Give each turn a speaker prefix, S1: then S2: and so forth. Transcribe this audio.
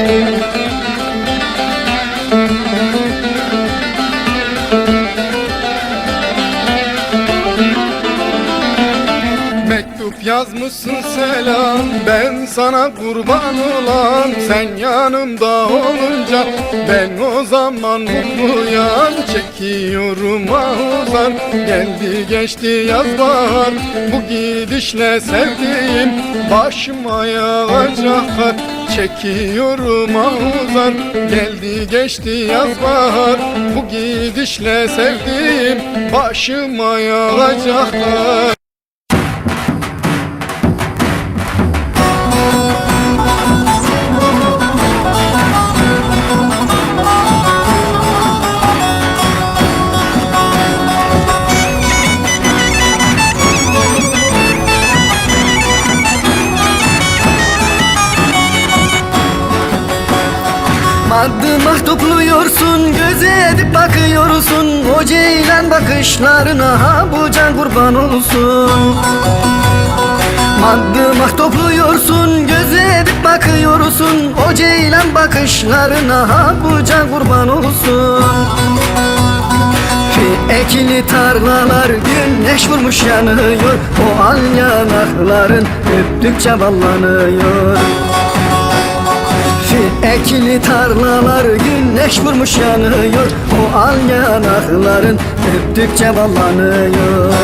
S1: Mektup yazmışsın selam Ben sana kurban olan Sen yanımda olunca Ben o zaman mutluyum Çekiyorum ahuzan Geldi geçti yaz bahar Bu gidişle sevdiğim Başıma yağacak kar Çekiyorum ahuzar Geldi geçti yaz bahar. Bu gidişle sevdiğim Başıma yağacaklar
S2: Maddımak topluyorsun göze edip bakıyorsun. O ceylan bakışlarına ha bu can kurban olsun. Maddımak topluyorsun göze edip bakıyorsun. O ceylan bakışlarına ha bu can kurban olsun. Ekili tarlalar güneş vurmuş yanıyor. O al yanakların öptükçe ballanıyor Ekili tarlalar güneş vurmuş yanıyor. O al yanakların öptükçe ballanıyor